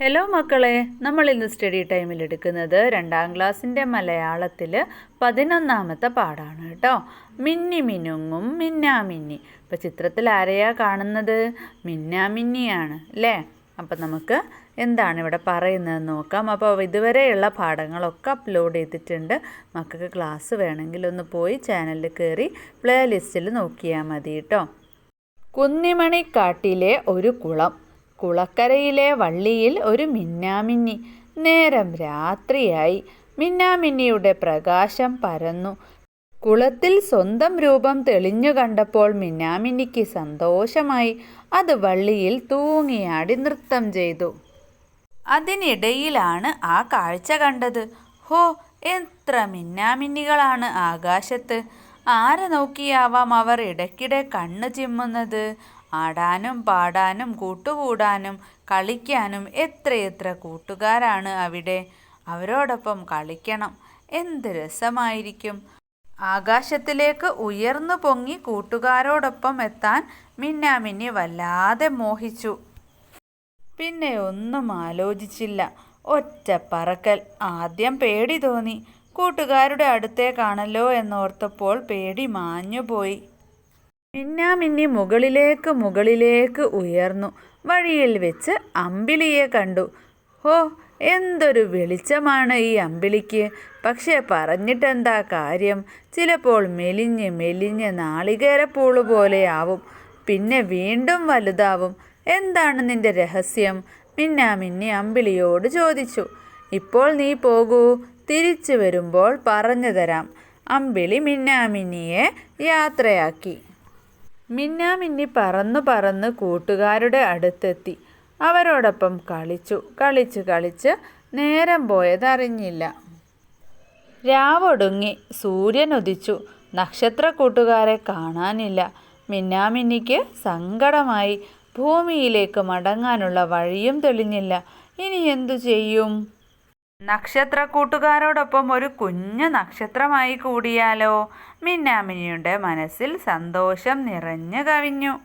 Hello മക്കളെ. നമ്മൾ ഇന്ന് സ്റ്റഡി ടൈമിൽ എടുക്കുന്നത് രണ്ടാം ക്ലാസ്സിന്റെ മലയാളത്തിൽ പതിനൊന്നാമത്തെ പാടാണ് കേട്ടോ. മിന്നി മിനുങ്ങും മിന്നാമിന്നി ഇപ്പോൾ ചിത്രത്തിൽ ആരെയാ കാണുന്നത്? മിന്നാമിന്നിയാണ് അല്ലേ? അപ്പം നമുക്ക് എന്താണ് ഇവിടെ പറയുന്നത് നോക്കാം. അപ്പോൾ ഇതുവരെയുള്ള പാഠങ്ങളൊക്കെ അപ്ലോഡ് ചെയ്തിട്ടുണ്ട്. മക്കൾക്ക് ക്ലാസ് വേണമെങ്കിൽ ഒന്ന് പോയി ചാനലിൽ കയറി പ്ലേ ലിസ്റ്റിൽ നോക്കിയാൽ മതി കേട്ടോ. കുന്നിമണിക്കാട്ടിലെ ഒരു കുളം. കുളക്കരയിലെ വള്ളിയിൽ ഒരു മിന്നാമിന്നി. നേരം രാത്രിയായി. മിന്നാമിന്നിയുടെ പ്രകാശം പരന്നു. കുളത്തിൽ സ്വന്തം രൂപം തെളിഞ്ഞു കണ്ടപ്പോൾ മിന്നാമിന്നിക്ക് സന്തോഷമായി. അത് വള്ളിയിൽ തൂങ്ങിയാടി നൃത്തം ചെയ്തു. അതിനിടയിലാണ് ആ കാഴ്ച കണ്ടത്. ഹോ എത്ര മിന്നാമിന്നികളാണ് ആകാശത്ത്. ആരെ നോക്കിയാവാം അവർ ഇടയ്ക്കിടെ കണ്ണ് ചിമ്മുന്നത്. ആടാനും പാടാനും കൂട്ടുകൂടാനും കളിക്കാനും എത്രയെത്ര കൂട്ടുകാരാണ് അവിടെ. അവരോടൊപ്പം കളിക്കണം. എന്ത് രസമായിരിക്കും. ആകാശത്തിലേക്ക് ഉയർന്നു പൊങ്ങി കൂട്ടുകാരോടൊപ്പം എത്താൻ മിന്നാമിന്നി വല്ലാതെ മോഹിച്ചു. പിന്നെ ഒന്നും ആലോചിച്ചില്ല. ഒറ്റ പറക്കൽ. ആദ്യം പേടി തോന്നി. കൂട്ടുകാരുടെ അടുത്തേക്കാണല്ലോ എന്നോർത്തപ്പോൾ പേടി മാഞ്ഞുപോയി. മിന്നാമിന്നി മുകളിലേക്ക് മുകളിലേക്ക് ഉയർന്നു. വഴിയിൽ വെച്ച് അമ്പിളിയെ കണ്ടു. ഹോ എന്തൊരു വെളിച്ചമാണ് ഈ അമ്പിളിക്ക്. പക്ഷേ പറഞ്ഞിട്ടെന്താ കാര്യം? ചിലപ്പോൾ മെലിഞ്ഞ് മെലിഞ്ഞ് നാളികേരപ്പൂൾ പോലെയാവും. പിന്നെ വീണ്ടും വലുതാവും. എന്താണ് നിന്റെ രഹസ്യം? മിന്നാമിന്നി അമ്പിളിയോട് ചോദിച്ചു. ഇപ്പോൾ നീ പോകൂ. തിരിച്ചു വരുമ്പോൾ പറഞ്ഞു തരാം. അമ്പിളി മിന്നാമിന്നിയെ യാത്രയാക്കി. മിന്നാമിന്നി പറന്നു പറന്ന് കൂട്ടുകാരുടെ അടുത്തെത്തി. അവരോടൊപ്പം കളിച്ചു കളിച്ച് കളിച്ച് നേരം പോയതറിഞ്ഞില്ല. രാവൊടുങ്ങി. സൂര്യൻ ഉദിച്ചു. നക്ഷത്ര കൂട്ടുകാരെ കാണാനില്ല. മിന്നാമിന്നിക്ക് സങ്കടമായി. ഭൂമിയിലേക്ക് മടങ്ങാനുള്ള വഴിയും തെളിഞ്ഞില്ല. ഇനി എന്തു ചെയ്യും? നക്ഷത്ര കൂട്ടുകാരോടൊപ്പം ഒരു കുഞ്ഞു നക്ഷത്രമായി കൂടിയാലോ? മിന്നാമിനിയുടെ മനസ്സിൽ സന്തോഷം നിറഞ്ഞു കവിഞ്ഞു.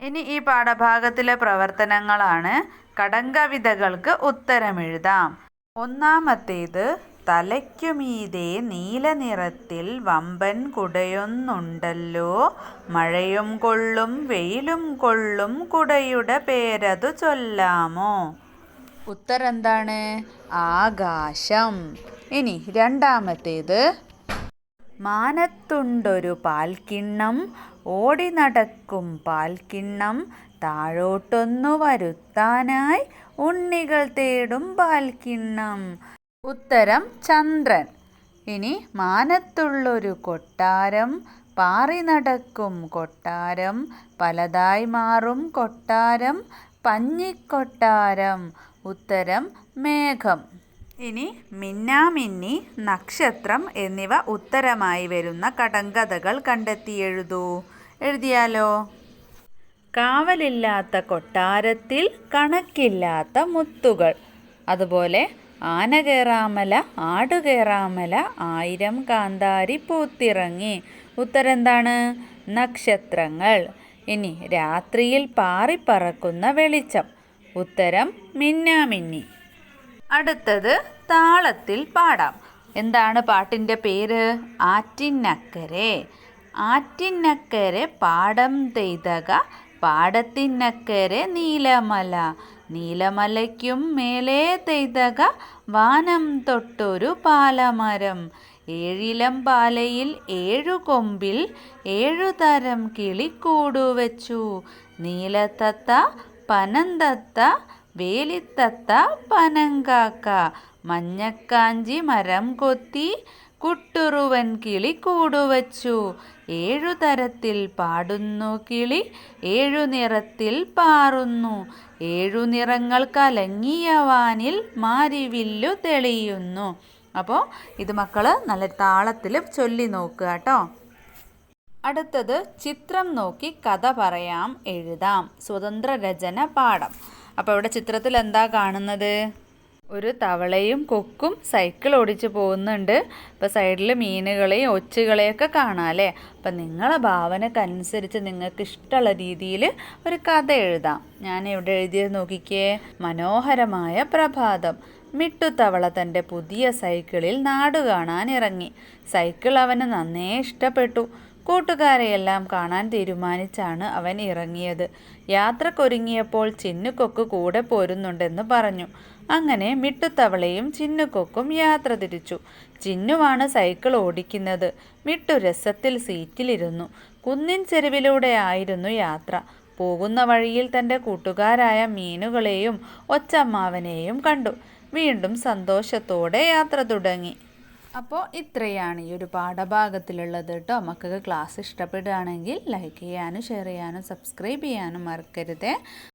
ഇനി ഈ പാഠഭാഗത്തിലെ പ്രവർത്തനങ്ങളാണ് കടങ്കവിതകൾക്ക് ഉത്തരമെഴുതാം. ഒന്നാമത്തേത് തലയ്ക്കുമീതെ നീല നിറത്തിൽ വമ്പൻ കുടയൊന്നുണ്ടല്ലോ. മഴയും കൊള്ളും വെയിലും കൊള്ളും കുടയുടെ പേരതു ചൊല്ലാമോ? ഉത്തരം എന്താണ് ആകാശം. ഇനി രണ്ടാമത്തേത്. മാനത്തുണ്ടൊരു പാൽക്കിണ്ണം ഓടി നടക്കും പാൽക്കിണ്ണം താഴോട്ടൊന്നു വരുത്താനായി ഉണ്ണികൾ തേടും പാൽക്കിണ്ണം. ഉത്തരം ചന്ദ്രൻ. ഇനി മാനത്തുള്ളൊരു കൊട്ടാരം പാറി നടക്കും കൊട്ടാരം പലതായി മാറും കൊട്ടാരം പഞ്ഞിക്കൊട്ടാരം ഉത്തരം മേഘം. ഇനി മിന്നാമിന്നി നക്ഷത്രം എന്നിവ ഉത്തരമായി വരുന്ന കടങ്കഥകൾ കണ്ടെത്തി എഴുതൂ. എഴുതിയാലോ? കാവലില്ലാത്ത കൊട്ടാരത്തിൽ കണക്കില്ലാത്ത മുത്തുകൾ. അതുപോലെ ആന കയറാമല ആട് കയറാമല ആയിരം കാന്താരി പൂത്തിറങ്ങി. ഉത്തരം എന്താണ് നക്ഷത്രങ്ങൾ. ഇനി രാത്രിയിൽ പാറിപ്പറക്കുന്ന വെളിച്ചം. ഉത്തരം മിന്നാമിന്നി. അടുത്തത് താളത്തിൽ പാടാം. എന്താണ് പാട്ടിന്റെ പേര്? ആറ്റിനക്കരെ ആറ്റിനക്കരെ പാടം തെയ്തക പാടത്തിനക്കരെ നീലമല. നീലമലയ്ക്കും മേലേ തെയ്തക വാനം തൊട്ടൊരു പാലമരം. ഏഴിലം പാലയിൽ ഏഴു കൊമ്പിൽ ഏഴു തരം കിളിക്കൂടു വെച്ചു നീലത്തത്ത പനന്തത്ത വേലിത്തത്ത പനങ്കാക്ക മഞ്ഞക്കാഞ്ചി മരം കൊത്തി കുട്ടുറുവൻ കിളി കൂടുവച്ചു. ഏഴു തരത്തിൽ പാടുന്നു കിളി ഏഴു നിറത്തിൽ പാറുന്നു. ഏഴു നിറങ്ങൾ കലങ്ങിയ വാനിൽ മാരിവില്ലു തെളിയുന്നു. അപ്പോൾ ഇത് മക്കൾ നല്ല താളത്തിൽ ചൊല്ലി നോക്കുക കേട്ടോ. അടുത്തത് ചിത്രം നോക്കി കഥ പറയാം എഴുതാം. സ്വതന്ത്ര രചന പാഠം. അപ്പോൾ ഇവിടെ ചിത്രത്തിൽ എന്താ കാണുന്നത്? ഒരു തവളയും കൊക്കും സൈക്കിൾ ഓടിച്ച് പോകുന്നുണ്ട്. അപ്പോൾ സൈഡിൽ മീനുകളെയും ഒച്ചുകളെയൊക്കെ കാണാം അല്ലേ? അപ്പം നിങ്ങളെ ഭാവനക്കനുസരിച്ച് നിങ്ങൾക്ക് ഇഷ്ടമുള്ള രീതിയിൽ ഒരു കഥ എഴുതാം. ഞാൻ ഇവിടെ എഴുതിയത് നോക്കിക്കേ. മനോഹരമായ പ്രഭാതം. മിട്ടുത്തവള തന്റെ പുതിയ സൈക്കിളിൽ നാട് കാണാൻ ഇറങ്ങി സൈക്കിൾ അവന് നന്നേ ഇഷ്ടപ്പെട്ടു. കൂട്ടുകാരെയെല്ലാം കാണാൻ തീരുമാനിച്ചാണ് അവൻ ഇറങ്ങിയത്. യാത്രക്കൊരുങ്ങിയപ്പോൾ ചിന്നുകൊക്ക് കൂടെ പോരുന്നുണ്ടെന്ന് പറഞ്ഞു. അങ്ങനെ മിട്ടുത്തവളയും ചിന്നുകൊക്കും യാത്ര തിരിച്ചു. ചിന്നുവാണ് സൈക്കിൾ ഓടിക്കുന്നത്. മിട്ടു രസത്തിൽ സീറ്റിലിരുന്നു. കുന്നിൻ ചെരുവിലൂടെ ആയിരുന്നു യാത്ര. പോകുന്ന വഴിയിൽ തന്റെ കൂട്ടുകാരായ മീനുകളെയും ഒച്ചമ്മാവനെയും കണ്ടു. വീണ്ടും സന്തോഷത്തോടെ യാത്ര തുടങ്ങി. അപ്പോൾ ഇത്രയാണ് ഈ ഒരു പാഠഭാഗത്തിലുള്ളത് കേട്ടോ. മക്കൾക്ക് ക്ലാസ് ഇഷ്ടപ്പെടുകയാണെങ്കിൽ ലൈക്ക് ചെയ്യാനും ഷെയർ ചെയ്യാനും സബ്സ്ക്രൈബ് ചെയ്യാനും മറക്കരുതേ.